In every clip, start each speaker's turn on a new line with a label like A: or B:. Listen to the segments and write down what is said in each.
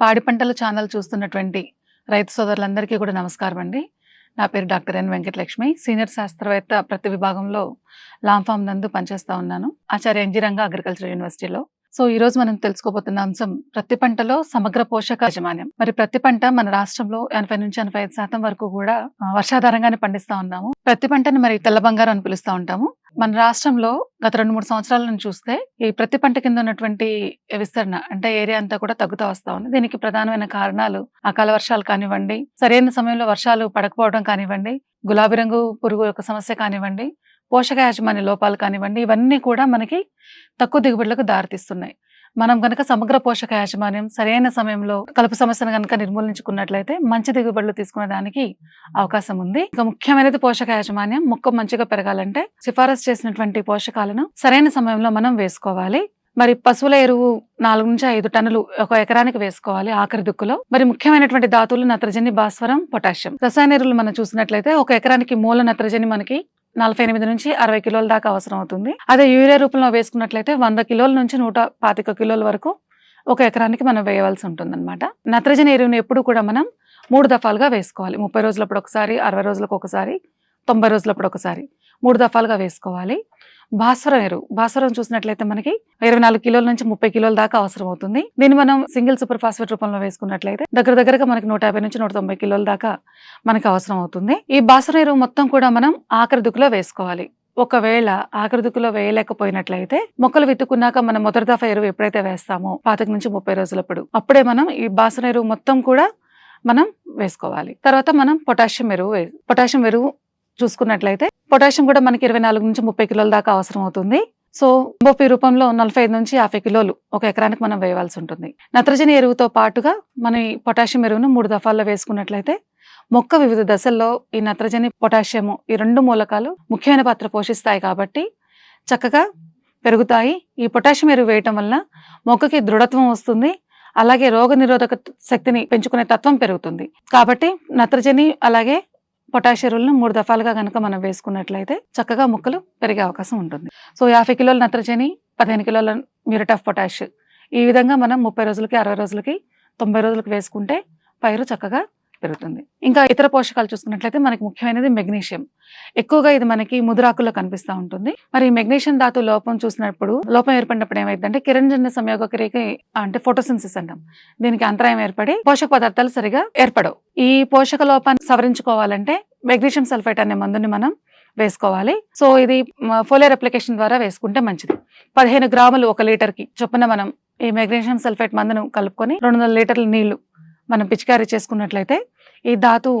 A: పాడి పంటల ఛానల్ చూస్తున్నటువంటి రైతు సోదరులందరికీ కూడా నమస్కారం అండి. నా పేరు డాక్టర్ ఎన్ వెంకటలక్ష్మి సీనియర్ శాస్త్రవేత్త ప్రతి విభాగంలో లాంఫామ్ నందు పనిచేస్తా ఉన్నాను. ఆచార్య ఎన్జిరంగ అగ్రికల్చర్ యూనివర్సిటీలో సో ఈ రోజు మనం తెలుసుకోబోతున్న అంశం ప్రతి పంటలో సమగ్ర పోషక యాజమాన్యం. మరి ప్రతి పంట మన రాష్ట్రంలో ఎనభై నుంచి ఎనభై ఐదు శాతం వరకు కూడా వర్షాధారంగానే పండిస్తా ఉన్నాము. ప్రతి పంటని మరి తెల్ల బంగారం అని పిలుస్తా ఉంటాము. మన రాష్ట్రంలో గత రెండు మూడు సంవత్సరాల నుంచి చూస్తే ఈ ప్రతి పంట కింద ఉన్నటువంటి విస్తరణ అంటే ఏరియా అంతా కూడా తగ్గుతూ వస్తా ఉంది. దీనికి ప్రధానమైన కారణాలు అకాల వర్షాలు కానివ్వండి సరైన సమయంలో వర్షాలు పడకపోవడం కానివ్వండి గులాబీ రంగు పురుగు యొక్క సమస్య కానివ్వండి పోషక యాజమాన్య లోపాలు కానివ్వండి ఇవన్నీ కూడా మనకి తక్కువ దిగుబడులకు దారితీస్తున్నాయి. మనం కనుక సమగ్ర పోషక యాజమాన్యం సరైన సమయంలో కలుపు సమస్యను కనుక నిర్మూలించుకున్నట్లయితే మంచి దిగుబడులు తీసుకునే దానికి అవకాశం ఉంది. ఇక ముఖ్యమైనది పోషక యాజమాన్యం మొక్క మంచిగా పెరగాలంటే సిఫారసు చేసినటువంటి పోషకాలను సరైన సమయంలో మనం వేసుకోవాలి. మరి పశువుల ఎరువు నాలుగు నుంచి ఐదు టన్నులు ఒక ఎకరానికి వేసుకోవాలి ఆఖరి దుక్కులో. మరి ముఖ్యమైనటువంటి ధాతువులు నత్రజని భాస్వరం పొటాషియం. రసాయన ఎరువులు మనం చూసినట్లయితే ఒక ఎకరానికి మూల నత్రజని మనకి నలభై ఎనిమిది నుంచి అరవై కిలోల దాకా అవసరం అవుతుంది అదే యూరియా రూపంలో వేసుకున్నట్లయితే వంద కిలోల నుంచి నూట పాతిక కిలోల వరకు ఒక ఎకరానికి మనం వేయవలసి ఉంటుందన్నమాట. నత్రజని ఎరువును ఎప్పుడు కూడా మనం మూడు దఫాలుగా వేసుకోవాలి. ముప్పై రోజులప్పుడు ఒకసారి అరవై రోజులకు ఒకసారి తొంభై రోజులప్పుడు ఒకసారి మూడు దఫాలుగా వేసుకోవాలి. భాస్వరం ఎరువు. భాస్వరం చూసినట్లయితే మనకి ఇరవై నాలుగు కిలోల నుంచి ముప్పై కిలోల దాకా అవసరం అవుతుంది దీన్ని మనం సింగిల్ సూపర్ ఫాస్ఫేట్ రూపంలో వేసుకున్నట్లయితే దగ్గర దగ్గరగా మనకి నూట యాభై నుంచి నూట తొంభై కిలోల దాకా మనకి అవసరం అవుతుంది ఈ భాస్వరం ఎరువు మొత్తం కూడా మనం ఆఖరి దుక్కులో వేసుకోవాలి. ఒకవేళ ఆఖరి దుక్కులో వేయలేకపోయినట్లయితే మొక్కలు విత్తుకున్నాక మనం మొదటి దఫా ఎరువు ఎప్పుడైతే వేస్తామో పాతిక నుంచి ముప్పై రోజులప్పుడు అప్పుడే మనం ఈ బాసన ఎరువు మొత్తం కూడా మనం వేసుకోవాలి. తర్వాత మనం పొటాషియం ఎరువు పొటాషియం ఎరువు చూసుకున్నట్లయితే పొటాషియం కూడా మనకి ఇరవై నాలుగు నుంచి ముప్పై కిలోల దాకా అవసరం అవుతుంది సో ఎంఓపి రూపంలో నలభై ఐదు నుంచి యాభై కిలోలు ఒక ఎకరానికి మనం వేయవలసి ఉంటుంది. నత్రజని ఎరువుతో పాటుగా మన ఈ పొటాషియం ఎరువును మూడు దఫాల్లో వేసుకున్నట్లయితే మొక్క వివిధ దశల్లో ఈ నత్రజని పొటాషియము ఈ రెండు మూలకాలు ముఖ్యమైన పాత్ర పోషిస్తాయి కాబట్టి చక్కగా పెరుగుతాయి. ఈ పొటాషియం ఎరువు వేయటం వల్ల మొక్కకి దృఢత్వం వస్తుంది. అలాగే రోగ నిరోధక శక్తిని పెంచుకునే తత్వం పెరుగుతుంది. కాబట్టి నత్రజని అలాగే పొటాష్ ఎరువులను మూడు దఫాలుగా కనుక మనం వేసుకున్నట్లయితే చక్కగా ముక్కలు పెరిగే అవకాశం ఉంటుంది. సో యాభై కిలోల నత్రజని పదిహేను కిలోల మ్యూరేట్ ఆఫ్ పొటాష్. ఈ విధంగా మనం ముప్పై రోజులకి అరవై రోజులకి తొంభై రోజులకు వేసుకుంటే పైరు చక్కగా పెరుగుతుంది. ఇంకా ఇతర పోషకాలు చూసుకున్నట్లయితే మనకి ముఖ్యమైనది మెగ్నీషియం. ఎక్కువగా ఇది మనకి ముదురాకుల్లో కనిపిస్తూ ఉంటుంది. మరి మెగ్నీషియం ధాతు లోపం చూసినప్పుడు లోపం ఏర్పడినప్పుడు ఏమైందంటే కిరణజన్య సంయోగ క్రియకి అంటే ఫోటోసిన్సిస్ అంటాం. దీనికి అంతరాయం ఏర్పడి పోషక పదార్థాలు సరిగా ఏర్పడవు. ఈ పోషక లోపాన్ని సవరించుకోవాలంటే మెగ్నీషియం సల్ఫేట్ అనే మందుని మనం వేసుకోవాలి. సో ఇది ఫోలియర్ అప్లికేషన్ ద్వారా వేసుకుంటే మంచిది. పదిహేను గ్రాములు ఒక లీటర్కి చొప్పున మనం ఈ మెగ్నీషియం సల్ఫేట్ మందును కలుపుకొని రెండు వందల లీటర్ల నీళ్ళు మనం పిచికారీ చేసుకున్నట్లయితే ఈ ధాతు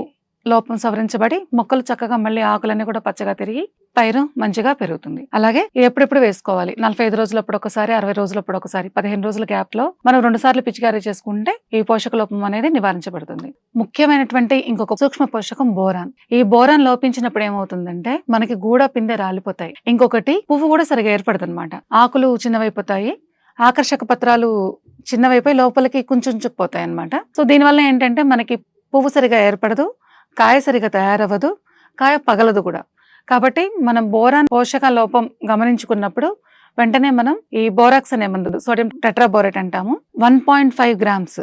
A: లోపం సవరించబడి మొక్కలు చక్కగా మళ్ళీ ఆకులన్నీ కూడా పచ్చగా తిరిగి పైరు మంచిగా పెరుగుతుంది. అలాగే ఎప్పుడెప్పుడు వేసుకోవాలి? నలభై ఐదు రోజులప్పుడు ఒకసారి అరవై రోజులప్పుడు ఒకసారి పదిహేను రోజుల గ్యాప్లో మనం రెండు సార్లు పిచికారీ చేసుకుంటే ఈ పోషక లోపం అనేది నివారించబడుతుంది. ముఖ్యమైనటువంటి ఇంకొక సూక్ష్మ పోషకం బోరాన్. ఈ బోరాన్ లోపించినప్పుడు ఏమవుతుందంటే మనకి గూడ పిందె రాలిపోతాయి. ఇంకొకటి పువ్వు కూడా సరిగా ఏర్పడదు అనమాట ఆకులు చిన్నవైపోతాయి ఆకర్షక పత్రాలు చిన్నవైపోయి లోపలికి కుంచుకుపోతాయి అనమాట సో దీనివల్ల ఏంటంటే మనకి పువ్వు సరిగా ఏర్పడదు కాయ సరిగా తయారవ్వదు కాయ పగలదు కూడా. కాబట్టి మనం బోరాన్ పోషక లోపం గమనించుకున్నప్పుడు వెంటనే మనం ఈ బోరాక్స్ అనే మందు సోడియం టెట్రాబోరేట్ అంటాము వన్ పాయింట్ ఫైవ్ గ్రామ్స్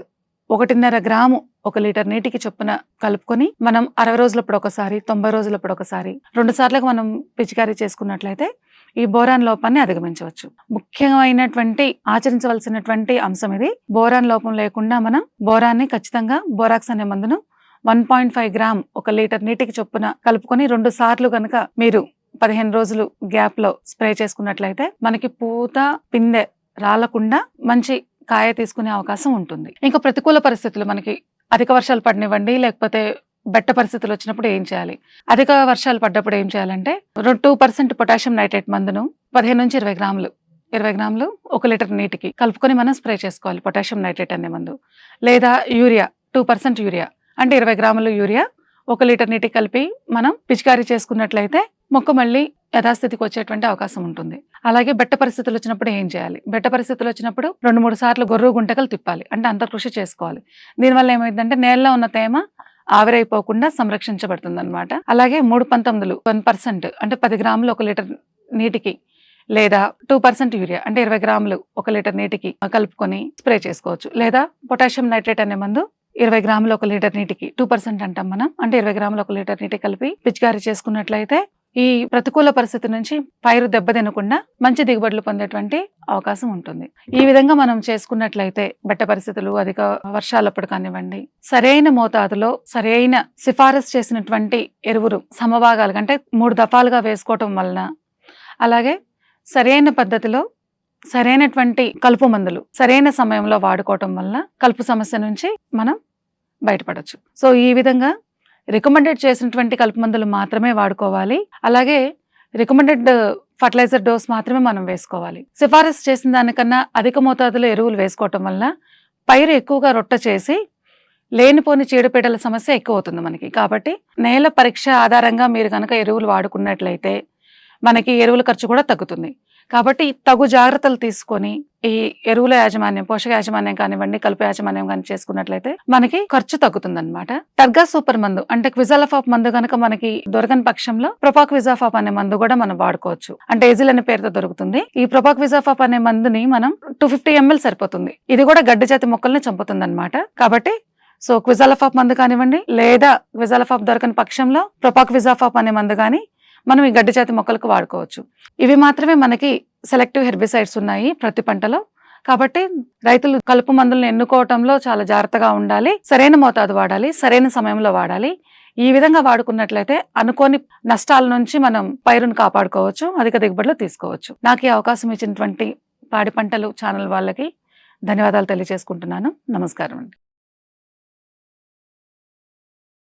A: ఒకటిన్నర గ్రాము ఒక లీటర్ నీటికి చొప్పున కలుపుకొని మనం అరవై రోజులప్పుడు ఒకసారి తొంభై రోజులప్పుడు ఒకసారి రెండు సార్లకు మనం పిచికారీ చేసుకున్నట్లయితే ఈ బోరాన్ లోపాన్ని అధిగమించవచ్చు. ముఖ్యమైనటువంటి ఆచరించవలసినటువంటి అంశం ఇది. బోరాన్ లోపం లేకుండా మనం బోరాన్ని ఖచ్చితంగా బోరాక్స్ అనే మందును వన్ పాయింట్ ఫైవ్ గ్రామ్ ఒక లీటర్ నీటికి చొప్పున కలుపుకొని రెండు సార్లు కనుక మీరు పదిహేను రోజులు గ్యాప్లో స్ప్రే చేసుకున్నట్లయితే మనకి పూత పిందె రాలకుండా మంచి కాయ తీసుకునే అవకాశం ఉంటుంది. ఇంకా ప్రతికూల పరిస్థితులు మనకి అధిక వర్షాలు పడినివ్వండి లేకపోతే బెట్ట పరిస్థితులు వచ్చినప్పుడు ఏం చేయాలి? అధిక వర్షాలు పడ్డప్పుడు ఏం చేయాలంటే టూ పర్సెంట్ పొటాషియం నైట్రేట్ మందును పదిహేను నుంచి ఇరవై గ్రాములు ఇరవై గ్రాములు ఒక లీటర్ నీటికి కలుపుకొని మనం స్ప్రే చేసుకోవాలి పొటాషియం నైట్రేట్ అనే మందు. లేదా యూరియా టూ పర్సెంట్ యూరియా అంటే ఇరవై గ్రాములు యూరియా ఒక లీటర్ నీటికి కలిపి మనం పిచికారీ చేసుకున్నట్లయితే మొక్క మళ్ళీ యథాస్థితికి వచ్చేటువంటి అవకాశం ఉంటుంది. అలాగే బెట్ట పరిస్థితులు వచ్చినప్పుడు ఏం చేయాలి? బెట్ట పరిస్థితులు వచ్చినప్పుడు రెండు మూడు సార్లు గొర్రు గుంటకలు తిప్పాలి. అంటే అంత కృషి చేసుకోవాలి. దీనివల్ల ఏమైందంటే నేలలో ఉన్న తేమ ఆవిరైపోకుండా సంరక్షించబడుతుంది అనమాట అలాగే మూడు పంతొమ్మిదిలు వన్ పర్సెంట్ అంటే పది గ్రాములు ఒక లీటర్ నీటికి లేదా టూ పర్సెంట్ యూరియా అంటే ఇరవై గ్రాములు ఒక లీటర్ నీటికి కలుపుకొని స్ప్రే చేసుకోవచ్చు. లేదా పొటాషియం నైట్రేట్ అనే మందు ఇరవై గ్రాములు ఒక లీటర్ నీటికి టూ పర్సెంట్ అంటాం మనం. అంటే ఇరవై గ్రాములు ఒక లీటర్ నీటి కలిపి పిచికారీ చేసుకున్నట్లయితే ఈ ప్రతికూల పరిస్థితి నుంచి పైరు దెబ్బతినకుండా మంచి దిగుబడులు పొందేటువంటి అవకాశం ఉంటుంది. ఈ విధంగా మనం చేసుకున్నట్లయితే బెట్ట పరిస్థితులు అధిక వర్షాలప్పుడు కానివ్వండి సరైన మోతాదులో సరైన సిఫారసు చేసినటువంటి ఎరువులు సమభాగాలు అంటే మూడు దఫాలుగా వేసుకోవటం వలన అలాగే సరైన పద్ధతిలో సరైనటువంటి కలుపు మందులు సరైన సమయంలో వాడుకోవటం వల్ల కలుపు సమస్య నుంచి మనం బయటపడవచ్చు సో ఈ విధంగా రికమెండెడ్ చేసినటువంటి కలుపు మందులు మాత్రమే వాడుకోవాలి. అలాగే రికమెండెడ్ ఫర్టిలైజర్ డోస్ మాత్రమే మనం వేసుకోవాలి. సిఫారసు చేసిన దానికన్నా అధిక మోతాదులో ఎరువులు వేసుకోవటం వల్ల పైరు ఎక్కువగా రొట్ట చేసి లేనిపోని చీడపీడల సమస్య ఎక్కువ అవుతుంది మనకి. కాబట్టి నేల పరీక్ష ఆధారంగా మీరు కనుక ఎరువులు వాడుకున్నట్లయితే మనకి ఎరువుల ఖర్చు కూడా తగ్గుతుంది. కాబట్టి తగు జాగ్రత్తలు తీసుకొని ఈ ఎరువుల యాజమాన్యం పోషక యాజమాన్యం కానివ్వండి కలుపు యాజమాన్యం కానీ చేసుకున్నట్లయితే మనకి ఖర్చు తగ్గుతుంది అనమాట టర్గా సూపర్ మందు అంటే క్విజాలఫాప్ మందు కనుక మనకి దొరకని పక్షంలో ప్రొపాక్ విజాఫాప్ అనే మందు కూడా మనం వాడుకోవచ్చు. అంటే ఏజిల్ అనే పేరుతో దొరుకుతుంది. ఈ ప్రొపాక్ విజాఫాప్ అనే మందుని మనం టూ ఫిఫ్టీ ఎంఎల్ సరిపోతుంది. ఇది కూడా గడ్డి జాతి మొక్కల్ని చంపుతుంది అనమాట కాబట్టి సో క్విజాలఫాప్ మందు కానివ్వండి లేదా క్విజాలఫాప్ దొరకని పక్షంలో ప్రొపాక్ విజాఫాప్ అనే మందు కానీ మనం ఈ గడ్డి జాతి మొక్కలకు వాడుకోవచ్చు. ఇవి మాత్రమే మనకి సెలెక్టివ్ హెర్బిసైడ్స్ ఉన్నాయి ప్రతి పంటలో. కాబట్టి రైతులు కలుపు మందులను ఎన్నుకోవటంలో చాలా జాగ్రత్తగా ఉండాలి. సరైన మోతాదు వాడాలి సరైన సమయంలో వాడాలి. ఈ విధంగా వాడుకున్నట్లయితే అనుకోని నష్టాల నుంచి మనం పైరును కాపాడుకోవచ్చు అధిక దిగుబడులు తీసుకోవచ్చు. నాకు ఈ అవకాశం ఇచ్చినటువంటి పాడి పంటలు ఛానల్ వాళ్ళకి ధన్యవాదాలు తెలియజేసుకుంటున్నాను. నమస్కారం అండి.